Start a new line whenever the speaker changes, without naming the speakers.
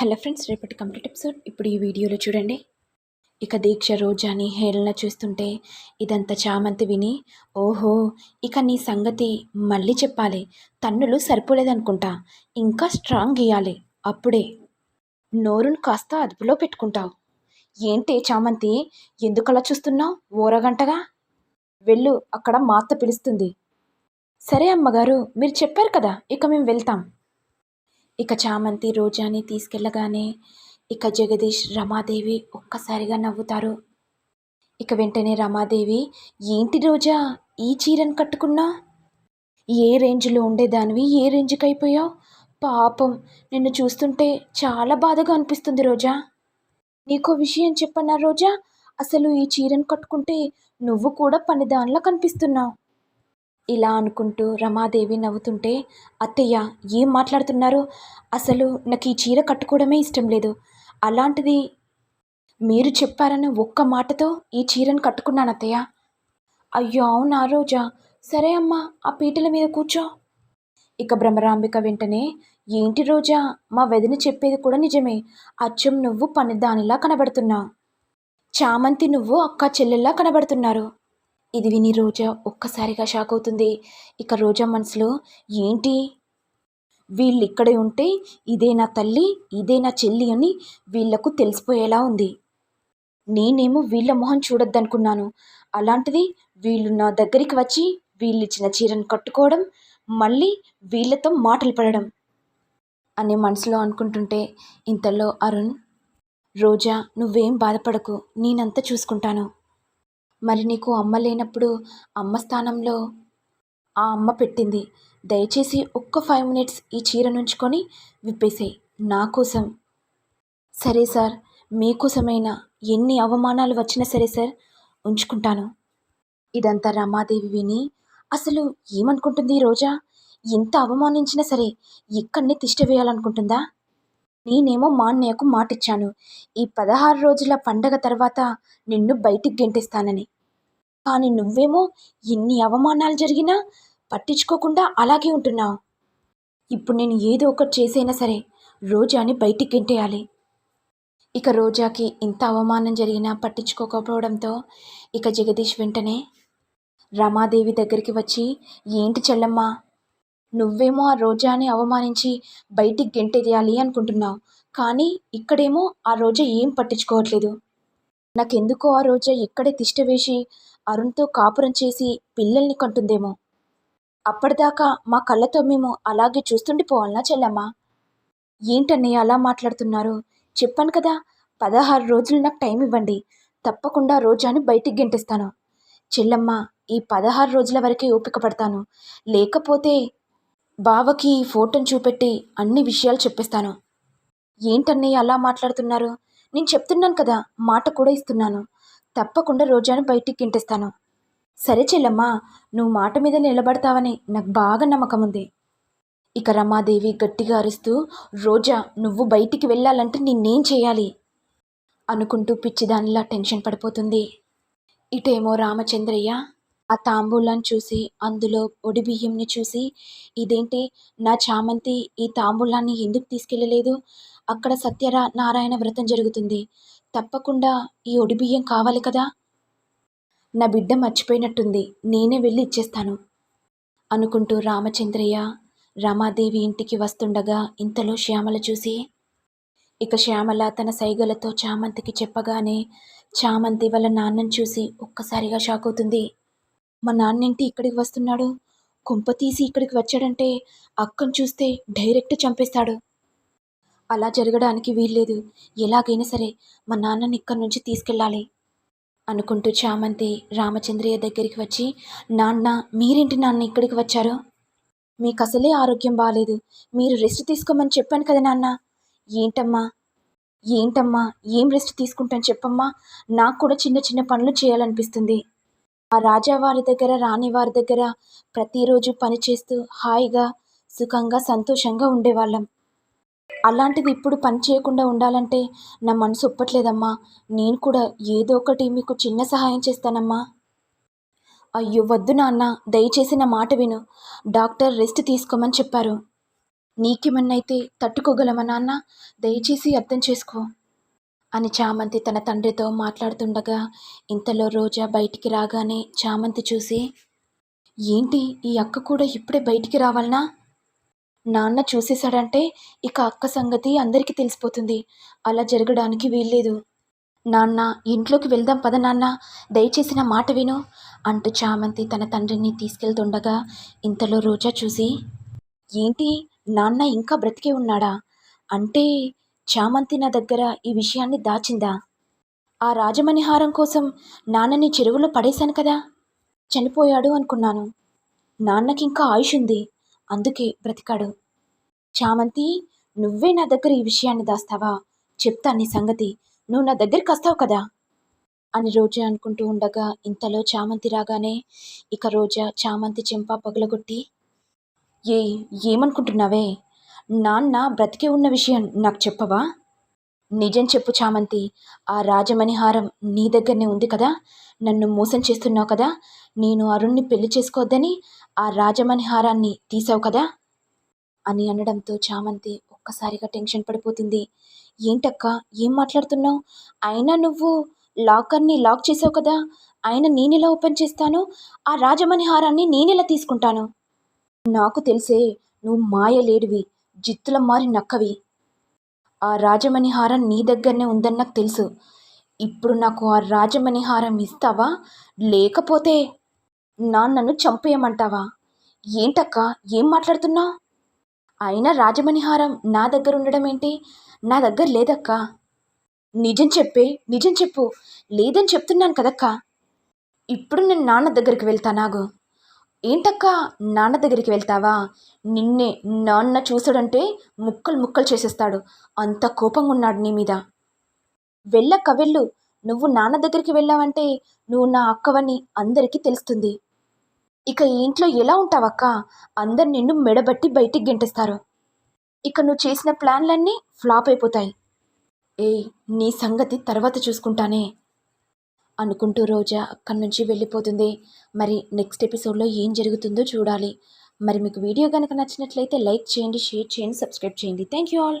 Hello friends రేపటి complete episode. ఇప్పుడు ఈ వీడియోలో చూడండి. ఇక దీక్ష రోజాని హేళన చూస్తుంటే ఇదంతా చామంతి విని ఓహో ఇక నీ సంగతి మళ్ళీ చెప్పాలి. తన్నులు సరిపోలేదనుకుంటా. ఇంకా స్ట్రాంగ్ గీయాలి. అప్పుడే నోరును కాస్త అదుపులో పెట్టుకుంటావు. ఏంటి చామంతి ఎందుకలా చూస్తున్నావు? ఓరగంటగా? వెళ్ళు అక్కడ మాత పిలుస్తుంది. సరే అమ్మగారు మీరు చెప్పారు కదా ఇక మేము వెళ్తాం. ఇక చామంతి రోజాని తీసుకెళ్ళగానే ఇక జగదీష్ రమాదేవి ఒక్కసారిగా నవ్వుతారు. ఇక వెంటనే రమాదేవి ఏంటి రోజా? ఈ చీరను కట్టుకున్నా? ఏ రేంజ్లో ఉండేదానివి? ఏ రేంజ్కి అయిపోయావు? పాపం నిన్ను చూస్తుంటే చాలా బాధగా అనిపిస్తుంది రోజా. నీకో విషయం చెప్పన్నా రోజా? అసలు ఈ చీరను కట్టుకుంటే నువ్వు కూడా పనిదానిలా కనిపిస్తున్నావు. ఇలా అనుకుంటూ రమాదేవి నవ్వుతుంటే అత్తయ్య ఏం మాట్లాడుతున్నారు? అసలు నాకు ఈ చీర కట్టుకోవడమే ఇష్టం లేదు. అలాంటిది మీరు చెప్పారని ఒక్క మాటతో ఈ చీరను కట్టుకున్నాను అత్తయ్య. అయ్యో అవునా రోజా? సరే అమ్మా ఆ పీటల మీద కూర్చో. ఇక భ్రమరాంబిక వెంటనే ఏంటి రోజా? మా వదిన చెప్పేది కూడా నిజమే. అచ్చం నువ్వు పనిదానిలా కనబడుతున్నావు చామంతి నువ్వు అక్క చెల్లెల్లా కనబడుతున్నారు. ఇది విని రోజా ఒక్కసారిగా షాక్ అవుతుంది. ఇక రోజా మనసులో ఏంటి? వీళ్ళు ఇక్కడే ఉంటే ఇదే నా తల్లి ఇదే నా చెల్లి అని వీళ్ళకు తెలిసిపోయేలా ఉంది. నేనేమో వీళ్ళ మొహం చూడొద్దనుకున్నాను. అలాంటిది వీళ్ళు నా దగ్గరికి వచ్చి వీళ్ళిచ్చిన చీరను కట్టుకోవడం మళ్ళీ వీళ్ళతో మాటలు పడడం అని మనసులో అనుకుంటుంటే ఇంతలో అరుణ్ రోజా నువ్వేం బాధపడకు నేనంతా చూసుకుంటాను. మరి నీకు అమ్మ లేనప్పుడు అమ్మ స్థానంలో ఆ అమ్మ పెట్టింది. దయచేసి ఒక్క ఫైవ్ మినిట్స్ ఈ చీర నుంచుకొని విప్పేసేయి. నా కోసం. సరే సార్. మీకోసమైనా ఎన్ని అవమానాలు వచ్చినా సరే సార్ ఉంచుకుంటాను. ఇదంతా రమాదేవి విని అసలు ఏమనుకుంటుంది ఈ రోజా? ఎంత అవమానించినా సరే ఇక్కడనే తిష్ట వేయాలనుకుంటుందా? నేనేమో మా అన్నయ్యకు మాటిచ్చాను. ఈ పదహారు రోజుల పండగ తర్వాత నిన్ను బయటికి గెంటేస్తానని. కానీ నువ్వేమో ఎన్ని అవమానాలు జరిగినా పట్టించుకోకుండా అలాగే ఉంటున్నావు. ఇప్పుడు నేను ఏదో ఒకటి చేసైనా సరే రోజాని బయటికి గెంటేయాలి. ఇక రోజాకి ఇంత అవమానం జరిగినా పట్టించుకోకపోవడంతో ఇక జగదీష్ వెంటనే రమాదేవి దగ్గరికి వచ్చి ఏంటి చెల్లమ్మా నువ్వేమో ఆ రోజాని అవమానించి బయటికి గెంటేయాలి అనుకుంటున్నావు. కానీ ఇక్కడేమో ఆ రోజా ఏం పట్టించుకోవట్లేదు. నాకెందుకో ఆ రోజా ఇక్కడే తిష్ట వేసి అరుణ్తో కాపురం చేసి పిల్లల్ని కంటుందేమో. అప్పటిదాకా మా కళ్ళతో మేము అలాగే చూస్తుండిపోవాలనా చెల్లమ్మా? ఏంటన్నయ్య అలా మాట్లాడుతున్నారు? చెప్పాను కదా పదహారు రోజులు నాకు టైం ఇవ్వండి. తప్పకుండా రోజాని బయటికి గెంటిస్తాను. చెల్లమ్మ ఈ పదహారు రోజుల వరకే ఓపిక పడతాను. లేకపోతే బావకి ఈ ఫోటోని చూపెట్టి అన్ని విషయాలు చెప్పేస్తాను. ఏంటన్నయ్య అలా మాట్లాడుతున్నారు? నేను చెప్తున్నాను కదా మాట కూడా ఇస్తున్నాను. తప్పకుండా రోజాను బయటికి గింటేస్తాను. సరే చెల్లమ్మా నువ్వు మాట మీద నిలబడతావని నాకు బాగా నమ్మకం ఉంది. ఇక రమాదేవి గట్టిగా అరుస్తూ రోజా నువ్వు బయటికి వెళ్ళాలంటే నిన్నేం చేయాలి? అనుకుంటూ పిచ్చిదానిలా టెన్షన్ పడిపోతుంది. ఇటేమో రామచంద్రయ్య ఆ తాంబూలాన్ని చూసి అందులో ఒడి బియ్యంని చూసి ఇదేంటి? నా చామంతి ఈ తాంబూలాన్ని ఎందుకు తీసుకెళ్ళలేదు? అక్కడ సత్యరా నారాయణ వ్రతం జరుగుతుంది. తప్పకుండా ఈ ఒడి బియ్యం కావాలి కదా? నా బిడ్డ మర్చిపోయినట్టుంది. నేనే వెళ్ళి ఇచ్చేస్తాను అనుకుంటూ రామచంద్రయ్య రమాదేవి ఇంటికి వస్తుండగా ఇంతలో శ్యామల చూసి ఇక శ్యామల తన సైగలతో చామంతికి చెప్పగానే చామంతి వాళ్ళ నాన్నని చూసి ఒక్కసారిగా షాక్ అవుతుంది. మా నాన్నేంటి ఇక్కడికి వస్తున్నాడు? కుంప తీసి ఇక్కడికి వచ్చాడంటే అక్కను చూస్తే డైరెక్ట్ చంపేస్తాడు. అలా జరగడానికి వీల్లేదు. ఎలాగైనా సరే మా నాన్నని ఇక్కడి నుంచి తీసుకెళ్ళాలి అనుకుంటూ చామంతి రామచంద్రయ్య దగ్గరికి వచ్చి నాన్న మీరేంటి నాన్న ఇక్కడికి వచ్చారు? మీకు అసలే ఆరోగ్యం బాగాలేదు మీరు రెస్ట్ తీసుకోమని చెప్పాను కదా నాన్న. ఏంటమ్మా? ఏంటమ్మా? ఏం రెస్ట్ తీసుకుంటాను చెప్పమ్మా? నాకు కూడా చిన్న చిన్న పనులు చేయాలనిపిస్తుంది. ఆ రాజావారి దగ్గర రాణి వారి దగ్గర ప్రతిరోజు పని చేస్తూ హాయిగా సుఖంగా సంతోషంగా ఉండేవాళ్ళం. అలాంటిది ఇప్పుడు పని చేయకుండా ఉండాలంటే నా మనసు ఒప్పట్లేదమ్మా. నేను కూడా ఏదో ఒకటి మీకు చిన్న సహాయం చేస్తానమ్మా. అయ్యో వద్దు నాన్న దయచేసి నా మాట విను. డాక్టర్ రెస్ట్ తీసుకోమని చెప్పారు. నీకేమన్నైతే తట్టుకోగలమా నాన్న? దయచేసి అర్థం చేసుకో. అని చామంతి తన తండ్రితో మాట్లాడుతుండగా ఇంతలో రోజా బయటికి రాగానే చామంతి చూసి ఏంటి ఈ అక్క కూడా ఇప్పుడే బయటికి రావాలనా? నాన్న చూసేశాడంటే ఇక అక్క సంగతి అందరికీ తెలిసిపోతుంది. అలా జరగడానికి వీల్లేదు. నాన్న ఇంట్లోకి వెళ్దాం పద నాన్న. దయచేసి నా మాట విను అంటూ చామంతి తన తండ్రిని తీసుకెళ్తుండగా ఇంతలో రోజా చూసి ఏంటి నాన్న ఇంకా బ్రతికే ఉన్నాడా? అంటే చామంతి నా దగ్గర ఈ విషయాన్ని దాచిందా? ఆ రాజమణిహారం కోసం నాన్నని చెరువులో పడేశాను కదా? చనిపోయాడు అనుకున్నాను. నాన్నకి ఇంకా ఆయుష్ ఉంది అందుకే బ్రతికాడు. చామంతి నువ్వే నా దగ్గర ఈ విషయాన్ని దాస్తావా? చెప్తా నీ సంగతి. నువ్వు నా దగ్గరికి వస్తావు కదా? అని రోజా అనుకుంటూ ఉండగా ఇంతలో చామంతి రాగానే ఇక రోజా చామంతి చెంప పగలగొట్టి ఏ ఏమనుకుంటున్నావే? నాన్న బ్రతికే ఉన్న విషయం నాకు చెప్పవా? నిజం చెప్పు చామంతి. ఆ రాజమణిహారం నీ దగ్గరనే ఉంది కదా? నన్ను మోసం చేస్తున్నావు కదా? నేను అరుణ్ణి పెళ్ళి చేసుకోవద్దని ఆ రాజమణిహారాన్ని తీసావు కదా? అని అనడంతో చామంతి ఒక్కసారిగా టెన్షన్ పడిపోతుంది. ఏంటక్క? ఏం మాట్లాడుతున్నావు? అయినా నువ్వు లాకర్ని లాక్ చేసావు కదా? ఆయన నేనెలా ఓపెన్ చేస్తాను? ఆ రాజమణిహారాన్ని నేనెలా తీసుకుంటాను? నాకు తెలిసే నువ్వు మాయలేడివి. జిత్తుల మారి నక్కవి. ఆ రాజమణిహారం నీ దగ్గరనే ఉందని నాకు తెలుసు. ఇప్పుడు నాకు ఆ రాజమణిహారం ఇస్తావా? లేకపోతే నాన్నను చంపేయమంటావా? ఏంటక్క? ఏం మాట్లాడుతున్నావు అయినా రాజమణిహారం నా దగ్గర ఉండడం ఏంటి? నా దగ్గర లేదక్క. నిజం చెప్పే నిజం చెప్పు. లేదని చెప్తున్నాను కదక్క. ఇప్పుడు నేను నాన్న దగ్గరికి వెళ్తానాగు ఏంటక్కా నాన్న దగ్గరికి వెళ్తావా? నిన్నే నాన్న చూసాడంటే ముక్కలు ముక్కలు చేసేస్తాడు. అంత కోపంగా ఉన్నాడు నీ మీద. వెళ్ళక్క వెళ్ళు. నువ్వు నాన్న దగ్గరికి వెళ్ళావంటే నువ్వు నా అక్కవని అందరికీ తెలుస్తుంది. ఇక ఇంట్లో ఎలా ఉంటావక్క? అందరు నిన్ను మెడబట్టి బయటికి గెంటేస్తారు. ఇక నువ్వు చేసిన ప్లాన్లన్నీ ఫ్లాప్ అయిపోతాయి. ఏ నీ సంగతి తర్వాత చూసుకుంటానే. అనుకుంటూ రోజా అక్కడి నుంచి వెళ్ళిపోతుంది. మరి నెక్స్ట్ ఎపిసోడ్లో ఏం జరుగుతుందో చూడాలి. మరి మీకు వీడియో కనుక నచ్చినట్లయితే లైక్ చేయండి షేర్ చేయండి సబ్స్క్రైబ్ చేయండి. Thank you all.